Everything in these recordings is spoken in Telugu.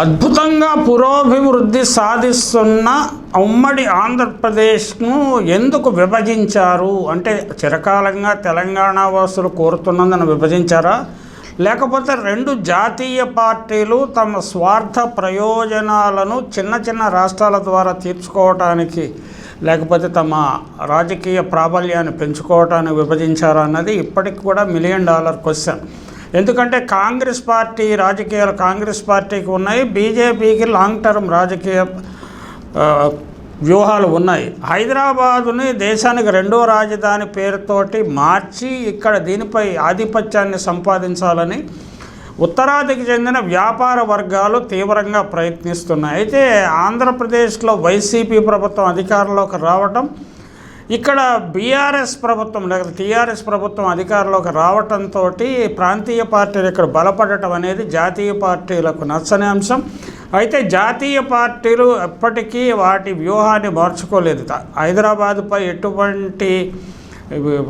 అద్భుతంగా పురోభివృద్ధి సాధిస్తున్న ఉమ్మడి ఆంధ్రప్రదేశ్ను ఎందుకు విభజించారు? అంటే చిరకాలంగా తెలంగాణ వాసులు కోరుతున్నందున విభజించారా? లేకపోతే రెండు జాతీయ పార్టీలు తమ స్వార్థ ప్రయోజనాలను చిన్న చిన్న రాష్ట్రాల ద్వారా తీర్చుకోవటానికి లేకపోతే తమ రాజకీయ ప్రాబల్యాన్ని పెంచుకోవటానికి విభజించారా అన్నది ఇప్పటికి కూడా మిలియన్ డాలర్ క్వశ్చన్ ఎందుకంటే కాంగ్రెస్ పార్టీ రాజకీయాలు కాంగ్రెస్ పార్టీకి ఉన్నాయి. బీజేపీకి లాంగ్ టర్మ్ రాజకీయ వ్యూహాలు ఉన్నాయి. హైదరాబాదుని దేశానికి రెండో రాజధాని పేరుతోటి మార్చి ఇక్కడ దీనిపై ఆధిపత్యాన్ని సంపాదించాలని ఉత్తరాదికి చెందిన వ్యాపార వర్గాలు తీవ్రంగా ప్రయత్నిస్తున్నాయి. అయితే ఆంధ్రప్రదేశ్లో వైసీపీ ప్రభుత్వం అధికారంలోకి రావటం ఇక్కడ బీఆర్ఎస్ ప్రభుత్వం లేకపోతే టీఆర్ఎస్ ప్రభుత్వం అధికారంలోకి రావటంతో ప్రాంతీయ పార్టీలు ఇక్కడ బలపడటం అనేది జాతీయ పార్టీలకు నచ్చని అంశం. అయితే జాతీయ పార్టీలు ఎప్పటికీ వాటి వ్యూహాన్ని మార్చుకోలేదు. త- హైదరాబాదుపై ఎటువంటి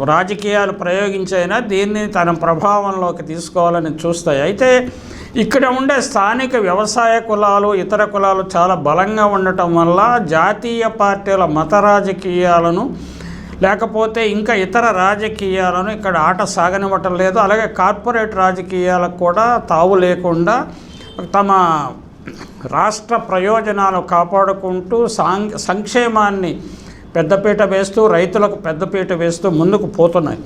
రాజకీయాలు ప్రయోగించైనా దీన్ని తన ప్రభావంలోకి తీసుకోవాలని చూస్తాయి. అయితే ఇక్కడ ఉండే స్థానిక వ్యవసాయ కులాలు ఇతర కులాలు చాలా బలంగా ఉండటం వల్ల జాతీయ పార్టీల మత రాజకీయాలను లేకపోతే ఇంకా ఇతర రాజకీయాలను ఇక్కడ ఆట సాగనివ్వటం లేదు. అలాగే కార్పొరేట్ రాజకీయాలకు కూడా తావు లేకుండా తమ రాష్ట్ర ప్రయోజనాలు కాపాడుకుంటూ సాం సంక్షేమాన్ని పెద్దపీట వేస్తూ రైతులకు పెద్దపీట వేస్తూ ముందుకు పోతున్నాయి.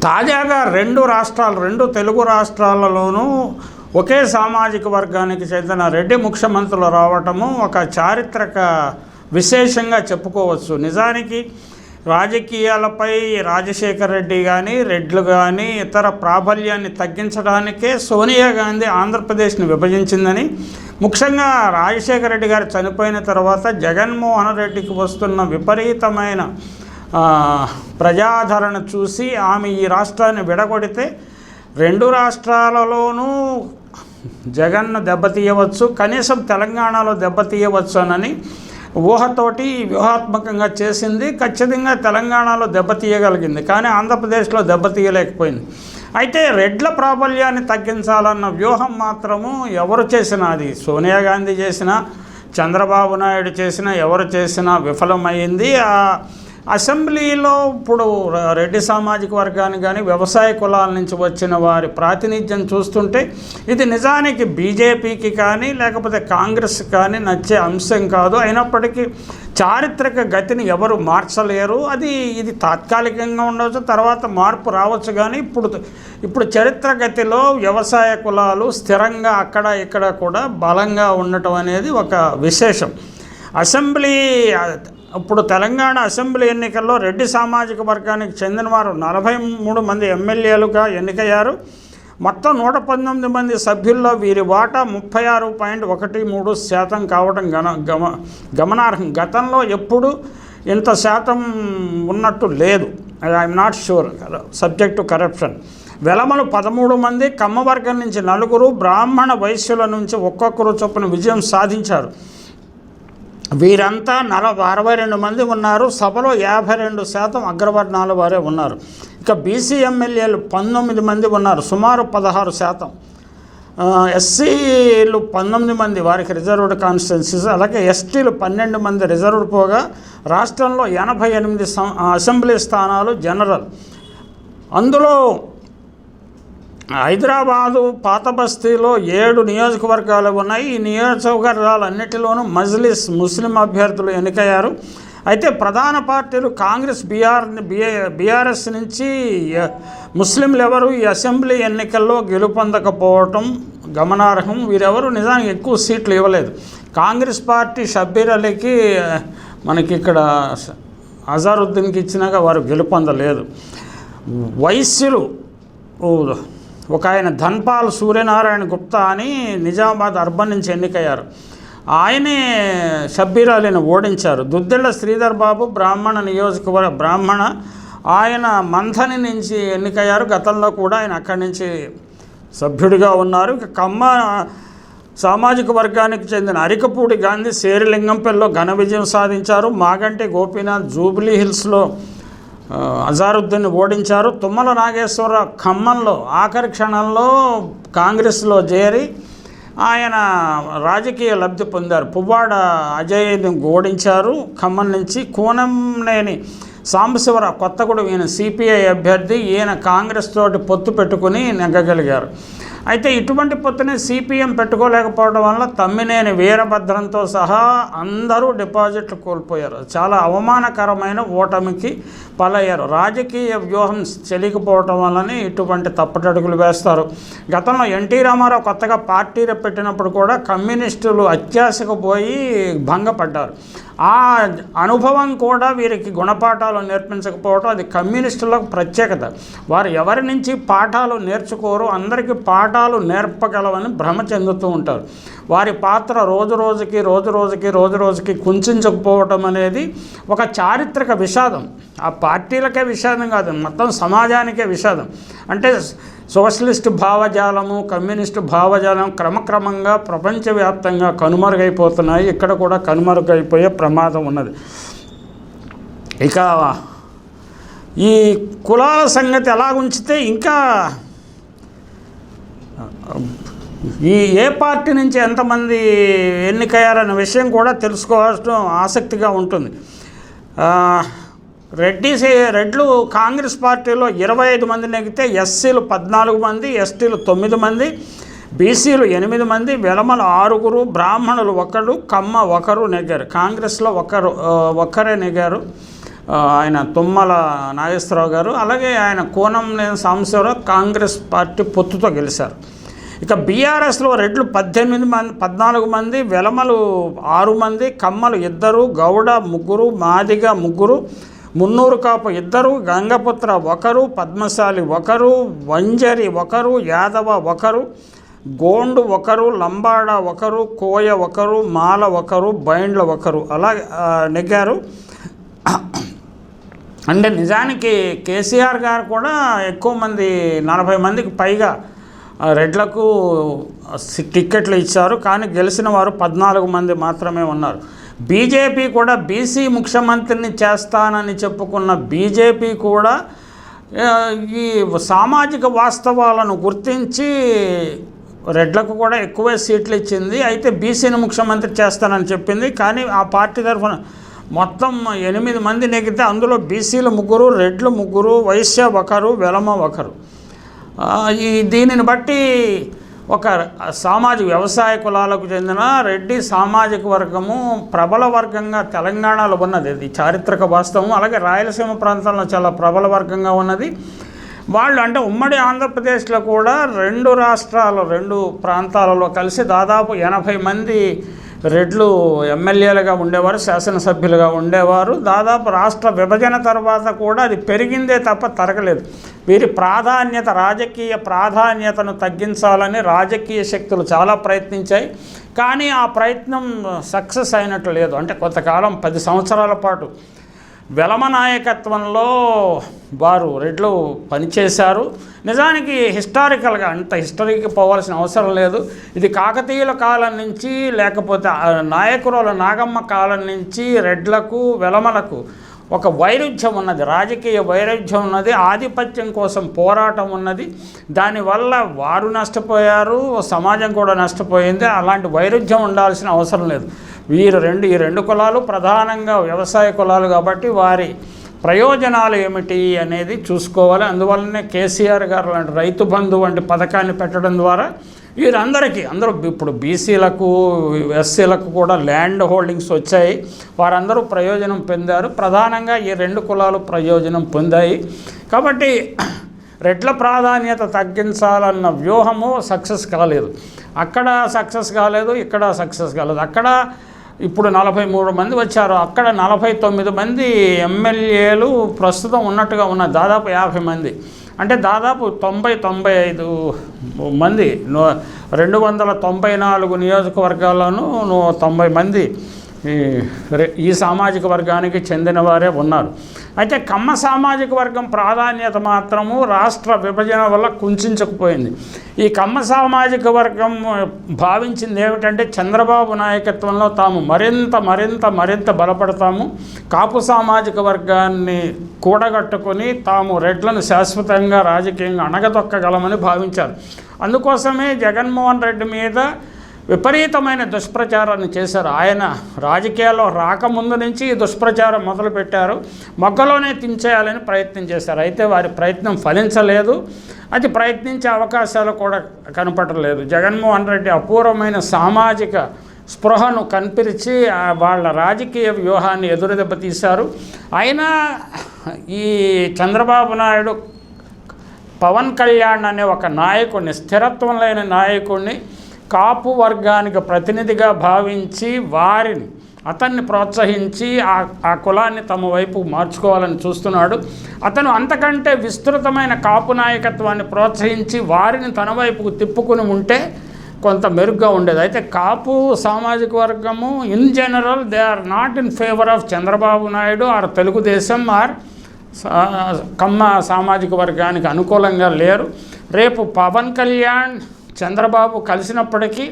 తాజాగా రెండు రాష్ట్రాలు రెండు తెలుగు రాష్ట్రాలలోనూ ఒకే సామాజిక వర్గానికి చెందిన రెడ్డి ముఖ్యమంత్రులు రావటము ఒక చారిత్రక విశేషంగా చెప్పుకోవచ్చు. నిజానికి రాజకీయాలపై రాజశేఖర రెడ్డి కానీ రెడ్లు కానీ ఇతర ప్రాబల్యాన్ని తగ్గించడానికే సోనియా గాంధీ ఆంధ్రప్రదేశ్ని విభజించిందని ముఖ్యంగా రాజశేఖర రెడ్డి గారు చనిపోయిన తర్వాత జగన్మోహన్ రెడ్డికి వస్తున్న విపరీతమైన ప్రజాదరణ చూసి ఆమె ఈ రాష్ట్రాన్ని విడగొడితే రెండు రాష్ట్రాలలోనూ జగన్ను దెబ్బతీయవచ్చు కనీసం తెలంగాణలో దెబ్బతీయవచ్చు అనని ఊహతోటి వ్యూహాత్మకంగా చేసింది. ఖచ్చితంగా తెలంగాణలో దెబ్బతీయగలిగింది. కానీ ఆంధ్రప్రదేశ్లో దెబ్బతీయలేకపోయింది. అయితే రెడ్ల ప్రాబల్యాన్ని తగ్గించాలన్న వ్యూహం మాత్రము ఎవరు చేసినా అది సోనియా గాంధీ చేసినా చంద్రబాబు నాయుడు చేసినా ఎవరు చేసినా విఫలమైంది. ఆ అసెంబ్లీలో ఇప్పుడు రెడ్డి సామాజిక వర్గాన్ని కానీ వ్యవసాయ కులాల నుంచి వచ్చిన వారి ప్రాతినిధ్యం చూస్తుంటే ఇది నిజానికి బీజేపీకి కానీ లేకపోతే కాంగ్రెస్ కానీ నచ్చే అంశం కాదు. అయినప్పటికీ చారిత్రక గతిని ఎవరు మార్చలేరు. అది ఇది తాత్కాలికంగా ఉండవచ్చు తర్వాత మార్పు రావచ్చు కానీ ఇప్పుడు ఇప్పుడు చరిత్ర గతిలో వ్యవసాయ కులాలు స్థిరంగా అక్కడ ఇక్కడ కూడా బలంగా ఉండటం అనేది ఒక విశేషం. అసెంబ్లీ ఇప్పుడు తెలంగాణ అసెంబ్లీ ఎన్నికల్లో రెడ్డి సామాజిక వర్గానికి చెందిన వారు నలభై మూడు మంది ఎమ్మెల్యేలుగా ఎన్నికయ్యారు. మొత్తం నూట పంతొమ్మిది మంది సభ్యుల్లో వీరి వాటా ముప్పై ఆరు పాయింట్ ఒకటి మూడు శాతం కావడం గమ గమ గమనార్హం. గతంలో ఎప్పుడు ఇంత శాతం ఉన్నట్టు లేదు. I'm not sure. Subject to corruption. వెలమలు పదమూడు మంది కమ్మవర్గం నుంచి నలుగురు బ్రాహ్మణ వైశ్యుల నుంచి ఒక్కొక్కరు చొప్పున విజయం సాధించారు. వీరంతా నలభై అరవై రెండు మంది ఉన్నారు. సభలో యాభై రెండు శాతం అగ్రవర్ణాల వారే ఉన్నారు. ఇక బీసీ ఎమ్మెల్యేలు పంతొమ్మిది మంది ఉన్నారు. సుమారు పదహారు శాతం. ఎస్సీలు పంతొమ్మిది మంది వారికి రిజర్వ్డ్ కాన్స్టిట్యున్సీస్ అలాగే ఎస్టీలు పన్నెండు మంది రిజర్వ్డ్ పోగా రాష్ట్రంలో ఎనభై ఎనిమిది సం- అసెంబ్లీ స్థానాలు జనరల్. అందులో హైదరాబాదు పాత బస్తీలో ఏడు నియోజకవర్గాలు ఉన్నాయి. ఈ నియోజకవర్గాలన్నిటిలోనూ మజ్లిస్ ముస్లిం అభ్యర్థులు ఎన్నికయ్యారు. అయితే ప్రధాన పార్టీలు కాంగ్రెస్ బీఆర్ బీఆర్ఎస్ నుంచి ముస్లింలు ఎవరు? ఈ అసెంబ్లీ ఎన్నికల్లో గెలుపొందకపోవటం గమనార్హం. వీరెవరు? నిజానికి ఎక్కువ సీట్లు ఇవ్వలేదు. కాంగ్రెస్ పార్టీ షబ్బీర్ అలీకి మనకి ఇక్కడ అజారుద్దీన్కి ఇచ్చినాక వారు గెలుపొందలేదు. వైశ్యులు ఓ, ఒక ఆయన ధన్పాల్ సూర్యనారాయణ గుప్తా అని నిజామాబాద్ అర్బన్ నుంచి ఎన్నికయ్యారు. ఆయనే షబ్బీరాలిని ఓడించారు. దుద్దిళ్ళ శ్రీధర్ బాబు బ్రాహ్మణ నియోజకవర్గ బ్రాహ్మణ ఆయన మంథని నుంచి ఎన్నికయ్యారు. గతంలో కూడా ఆయన అక్కడి నుంచి సభ్యుడిగా ఉన్నారు. ఇక కమ్మ సామాజిక వర్గానికి చెందిన అరికపూడి గాంధీ శేరిలింగంపల్లిలో ఘన విజయం సాధించారు. మాగంటి గోపీనాథ్ జూబ్లీ హిల్స్లో అజారుద్దీన్ ఓడించారు. తుమ్మల నాగేశ్వరరావు ఖమ్మంలో ఆఖరి క్షణంలో కాంగ్రెస్లో చేరి ఆయన రాజకీయ లబ్ధి పొందారు. పువ్వాడ అజయ్ని ఓడించారు. ఖమ్మం నుంచి కూనంనేని సాంబశివరావు కొత్తగూడెం ఈయన సిపిఐ అభ్యర్థి ఈయన కాంగ్రెస్ తోటి పొత్తు పెట్టుకుని నెగ్గగలిగారు. అయితే ఇటువంటి పొత్తుని సిపిఎం పెట్టుకోలేకపోవడం వల్ల తమ్మినేని వీరభద్రంతో సహా అందరూ డిపాజిట్లు కోల్పోయారు. చాలా అవమానకరమైన ఓటమికి పాలయ్యారు. రాజకీయ వ్యూహం చెలికిపోవటం వల్లనే ఇటువంటి తప్పటడుగులు వేస్తారు. గతంలో ఎన్టీ రామారావు కొత్తగా పార్టీ పెట్టినప్పుడు కూడా కమ్యూనిస్టులు అత్యాశకు పోయి భంగపడ్డారు. ఆ అనుభవం కూడా వీరికి గుణపాఠాలు నేర్పించకపోవడం అది కమ్యూనిస్టులకు ప్రత్యేకత. వారు ఎవరి నుంచి పాఠాలు నేర్చుకోరు అందరికీ పాఠాలు నేర్పగలవని భ్రమ చెందుతూ ఉంటారు. వారి పాత్ర రోజు రోజుకి రోజు రోజుకి రోజు రోజుకి కుంచుకుపోవటం అనేది ఒక చారిత్రక విషాదం. ఆ పార్టీలకే విషాదం కాదు మొత్తం సమాజానికే విషాదం. అంటే సోషలిస్ట్ భావజాలము కమ్యూనిస్టు భావజాలం క్రమక్రమంగా ప్రపంచవ్యాప్తంగా కనుమరుగైపోతున్నాయి. ఇక్కడ కూడా కనుమరుగైపోయే ప్రమాదం ఉన్నది. ఇక ఈ కులాల సంగతి ఎలా ఉంచితే ఇంకా ఈ ఏ పార్టీ నుంచి ఎంతమంది ఎన్నికయ్యారనే విషయం కూడా తెలుసుకోవాల్సిన ఆసక్తిగా ఉంటుంది. రెడ్డి రెడ్లు కాంగ్రెస్ పార్టీలో ఇరవై ఐదు మంది నెగితే ఎస్సీలు పద్నాలుగు మంది ఎస్టీలు తొమ్మిది మంది బీసీలు ఎనిమిది మంది వెలమలు ఆరుగురు బ్రాహ్మణులు ఒకరు కమ్మ ఒకరు నెగ్గారు. కాంగ్రెస్లో ఒకరు ఒక్కరే నెగ్గారు. ఆయన తుమ్మల నాగేశ్వరరావు గారు అలాగే ఆయన కోనం లేని సాంబశివరావు కాంగ్రెస్ పార్టీ పొత్తుతో గెలిచారు. ఇక బీఆర్ఎస్లో రెడ్లు పద్దెనిమిది మంది పద్నాలుగు మంది వెలమలు ఆరు మంది కమ్మలు ఇద్దరు గౌడ ముగ్గురు మాదిగ ముగ్గురు మున్నూరు కాపు ఇద్దరు గంగపుత్ర ఒకరు పద్మశాలి ఒకరు వంజరి ఒకరు యాదవ ఒకరు గోండు ఒకరు లంబాడ ఒకరు కోయ ఒకరు మాల ఒకరు బైండ్ల ఒకరు. అలా నెగ్గారు. అంటే నిజానికి కేసీఆర్ గారు కూడా ఎక్కువ మంది నలభై మందికి పైగా రెడ్లకు టిక్కెట్లు ఇచ్చారు. కానీ గెలిచిన వారు పద్నాలుగు మంది మాత్రమే ఉన్నారు. బీజేపీ కూడా బీసీ ముఖ్యమంత్రిని చేస్తానని చెప్పుకున్న బీజేపీ కూడా ఈ సామాజిక వాస్తవాలను గుర్తించి రెడ్లకు కూడా ఎక్కువే సీట్లు ఇచ్చింది. అయితే బీసీని ముఖ్యమంత్రి చేస్తానని చెప్పింది. కానీ ఆ పార్టీ తరఫున మొత్తం ఎనిమిది మంది నెగితే అందులో బీసీలు ముగ్గురు రెడ్లు ముగ్గురు వైశ్య ఒకరు వెలమ ఒకరు. ఈ దీనిని బట్టి ఒక సామాజిక వ్యవసాయ కులాలకు చెందిన రెడ్డి సామాజిక వర్గము ప్రబల వర్గంగా తెలంగాణలో ఉన్నది. ఇది చారిత్రక వాస్తవం. అలాగే రాయలసీమ ప్రాంతంలో చాలా ప్రబల వర్గంగా ఉన్నది. వాళ్ళు అంటే ఉమ్మడి ఆంధ్రప్రదేశ్లో కూడా రెండు రాష్ట్రాలు రెండు ప్రాంతాలలో కలిసి దాదాపు ఎనభై మంది రెడ్లు ఎమ్మెల్యేలుగా ఉండేవారు శాసనసభ్యులుగా ఉండేవారు. దాదాపు రాష్ట్ర విభజన తర్వాత కూడా అది పెరిగిందే తప్ప తరగలేదు. వీరి ప్రాధాన్యత రాజకీయ ప్రాధాన్యతను తగ్గించాలని రాజకీయ శక్తులు చాలా ప్రయత్నించాయి. కానీ ఆ ప్రయత్నం సక్సెస్ అయినట్లు లేదు. అంటే కొంతకాలం పది సంవత్సరాల పాటు వెలమ నాయకత్వంలో వారు రెడ్లు పనిచేశారు. నిజానికి హిస్టారికల్గా అంత హిస్టరీకి పోవాల్సిన అవసరం లేదు. ఇది కాకతీయుల కాలం నుంచి లేకపోతే ఆ నాయకురాల నాగమ్మ కాలం నుంచి రెడ్లకు వెలమలకు ఒక వైరుధ్యం ఉన్నది. రాజకీయ వైరుధ్యం ఉన్నది. ఆధిపత్యం కోసం పోరాటం ఉన్నది. దానివల్ల వారు నష్టపోయారు సమాజం కూడా నష్టపోయింది. అలాంటి వైరుధ్యం ఉండాల్సిన అవసరం లేదు. వీరు రెండు ఈ రెండు కులాలు ప్రధానంగా వ్యవసాయ కులాలు కాబట్టి వారి ప్రయోజనాలు ఏమిటి అనేది చూసుకోవాలి. అందువల్లనే కేసీఆర్ గారు లాంటి రైతు బంధు వంటి పథకాన్ని పెట్టడం ద్వారా వీరందరికీ అందరూ ఇప్పుడు బీసీలకు ఎస్సీలకు కూడా ల్యాండ్ హోల్డింగ్స్ వచ్చాయి. వారందరూ ప్రయోజనం పొందారు. ప్రధానంగా ఈ రెండు కులాలు ప్రయోజనం పొందాయి. కాబట్టి రెట్ల ప్రాధాన్యత తగ్గించాలన్న వ్యూహము సక్సెస్ కాలేదు. అక్కడ సక్సెస్ కాలేదు ఇక్కడ సక్సెస్ కాలేదు. అక్కడ ఇప్పుడు నలభై మూడు మంది వచ్చారు. అక్కడ నలభై తొమ్మిది మంది ఎమ్మెల్యేలు ప్రస్తుతం ఉన్నట్టుగా ఉన్నారు దాదాపు యాభై మంది. అంటే దాదాపు తొంభై తొంభై ఐదు మంది. రెండు వందల తొంభై నాలుగు నియోజకవర్గాల్లోనూ తొంభై మంది ఈ ఈ సామాజిక వర్గానికి చెందిన వారే ఉన్నారు. అయితే కమ్మ సామాజిక వర్గం ప్రాధాన్యత మాత్రము రాష్ట్ర విభజన వల్ల కుంచుకుపోయింది ఈ కమ్మ సామాజిక వర్గం భావించింది ఏమిటంటే చంద్రబాబు నాయకత్వంలో తాము మరింత మరింత మరింత బలపడతాము. కాపు సామాజిక వర్గాన్ని కూడగట్టుకొని తాము రెడ్లను శాశ్వతంగా రాజకీయంగా అణగదొక్కగలమని భావించారు. అందుకోసమే జగన్మోహన్ రెడ్డి మీద విపరీతమైన దుష్ప్రచారాన్ని చేశారు. ఆయన రాజకీయాల్లో రాకముందు నుంచి ఈ దుష్ప్రచారం మొదలుపెట్టారు. మొగ్గలోనే తించేయాలని ప్రయత్నం చేశారు. అయితే వారి ప్రయత్నం ఫలించలేదు. అది ప్రయత్నించే అవకాశాలు కూడా కనపడలేదు. జగన్మోహన్ రెడ్డి అపూర్వమైన సామాజిక స్పృహను కనిపించి వాళ్ళ రాజకీయ వ్యూహాన్ని ఎదురుదెబ్బ తీశారు. అయినా ఈ చంద్రబాబు నాయుడు పవన్ కళ్యాణ్ అనే ఒక నాయకుడిని స్థిరత్వం లేని నాయకుడిని కాపు వర్గానికి ప్రతినిధిగా భావించి వారిని అతన్ని ప్రోత్సహించి ఆ ఆ కులాన్ని తమ వైపు మార్చుకోవాలని చూస్తున్నాడు. అతను అంతకంటే విస్తృతమైన కాపు నాయకత్వాన్ని ప్రోత్సహించి వారిని తన వైపుకు తిప్పుకుని ఉంటే కొంత మెరుగ్గా ఉండేది. అయితే కాపు సామాజిక వర్గము in general they are not in favour of Chandrababu Naidu or Telugu Desam or Kamma సామాజిక వర్గానికి అనుకూలంగా లేరు. రేపు పవన్ కళ్యాణ్ చంద్రబాబు కలిసినప్పటికీ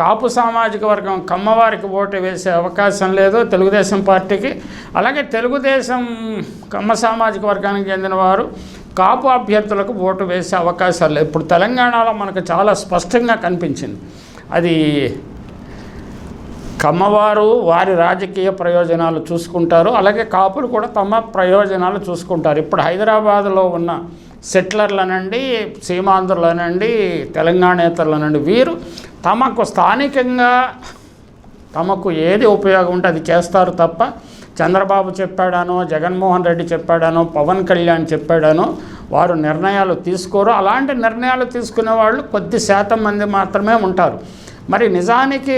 కాపు సామాజిక వర్గం కమ్మవారికి ఓటు వేసే అవకాశం లేదు తెలుగుదేశం పార్టీకి. అలాగే తెలుగుదేశం కమ్మ సామాజిక వర్గానికి చెందిన వారు కాపు అభ్యర్థులకు ఓటు వేసే అవకాశాలు లేవు. ఇప్పుడు తెలంగాణలో మనకు చాలా స్పష్టంగా కనిపించింది. అది కమ్మవారు వారి రాజకీయ ప్రయోజనాలు చూసుకుంటారు. అలాగే కాపులు కూడా తమ ప్రయోజనాలు చూసుకుంటారు. ఇప్పుడు హైదరాబాద్లో ఉన్న సెటిలర్లనండి సీమాంధ్రులనండి తెలంగాణేతరులనండి వీరు తమకు స్థానికంగా తమకు ఏది ఉపయోగం ఉంటే అది చేస్తారు తప్ప చంద్రబాబు చెప్పాడానో జగన్మోహన్ రెడ్డి చెప్పాడానో పవన్ కళ్యాణ్ చెప్పాడానో వారు నిర్ణయాలు తీసుకోరు. అలాంటి నిర్ణయాలు తీసుకునే వాళ్ళు కొద్ది శాతం మంది మాత్రమే ఉంటారు. మరి నిజానికి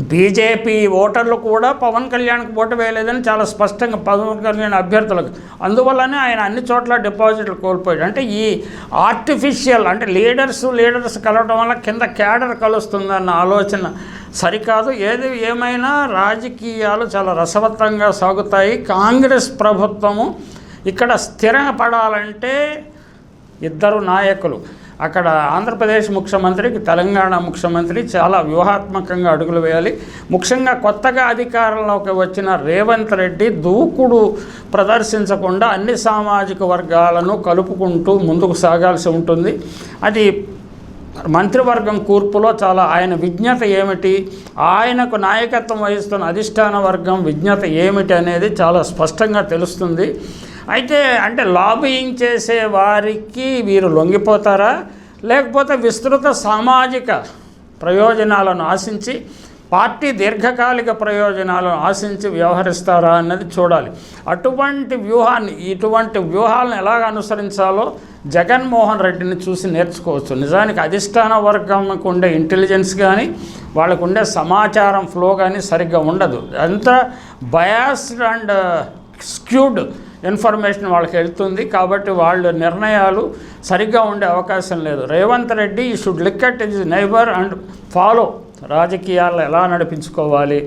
బీజేపీ ఓటర్లు కూడా పవన్ కళ్యాణ్కి ఓటు వేయలేదని చాలా స్పష్టంగా పవన్ కళ్యాణ్ అభ్యర్థులకు. అందువల్లనే ఆయన అన్ని చోట్ల డిపాజిట్లు కోల్పోయాడు. అంటే ఈ ఆర్టిఫిషియల్ అంటే లీడర్స్ లీడర్స్ కలవడం వల్ల కింద క్యాడర్ కలుస్తుందన్న ఆలోచన సరికాదు. ఏది ఏమైనా రాజకీయాలు చాలా రసవత్తంగా సాగుతాయి. కాంగ్రెస్ ప్రభుత్వము ఇక్కడ స్థిరపడాలంటే ఇద్దరు నాయకులు. అక్కడ ఆంధ్రప్రదేశ్ ముఖ్యమంత్రికి తెలంగాణ ముఖ్యమంత్రి చాలా వ్యూహాత్మకంగా అడుగులు వేయాలి. ముఖ్యంగా కొత్తగా అధికారంలోకి వచ్చిన రేవంత్ రెడ్డి దూకుడు ప్రదర్శించకుండా అన్ని సామాజిక వర్గాలను కలుపుకుంటూ ముందుకు సాగాల్సి ఉంటుంది. అది మంత్రివర్గం కూర్పులో చాలా ఆయన విజ్ఞత ఏమిటి? ఆయనకు నాయకత్వం వహిస్తున్న అధిష్టాన వర్గం విజ్ఞత ఏమిటి అనేది చాలా స్పష్టంగా తెలుస్తుంది. అయితే అంటే లాబియింగ్ చేసే వారికి వీరు లొంగిపోతారా? లేకపోతే విస్తృత సామాజిక ప్రయోజనాలను ఆశించి పార్టీ దీర్ఘకాలిక ప్రయోజనాలను ఆశించి వ్యవహరిస్తారా అన్నది చూడాలి. అటువంటి వ్యూహాన్ని ఇటువంటి వ్యూహాలను ఎలాగ అనుసరించాలో జగన్మోహన్ రెడ్డిని చూసి నేర్చుకోవచ్చు. నిజానికి అధిష్టాన వర్గంకు ఉండే ఇంటెలిజెన్స్ కానీ వాళ్ళకు ఉండే సమాచారం ఫ్లో కానీ సరిగ్గా ఉండదు. అంతా బయాస్డ్ అండ్ స్క్యూడ్ ఇన్ఫర్మేషన్ వాళ్ళకి వెళ్తుంది. కాబట్టి వాళ్ళ నిర్ణయాలు సరిగ్గా ఉండే అవకాశం లేదు. Revanth Reddy he should look at his neighbour and follow రాజకీయాలు ఎలా నడిపించుకోవాలి?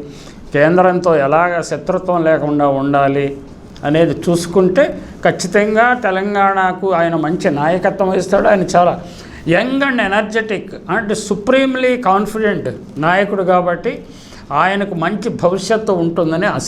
కేంద్రంతో ఎలాగ శత్రుత్వం లేకుండా ఉండాలి అనేది చూసుకుంటే ఖచ్చితంగా తెలంగాణకు ఆయన మంచి నాయకత్వం వహిస్తాడు ఆయన చాలా young and energetic and supremely confident నాయకుడు కాబట్టి ఆయనకు మంచి భవిష్యత్తు ఉంటుందని ఆశ.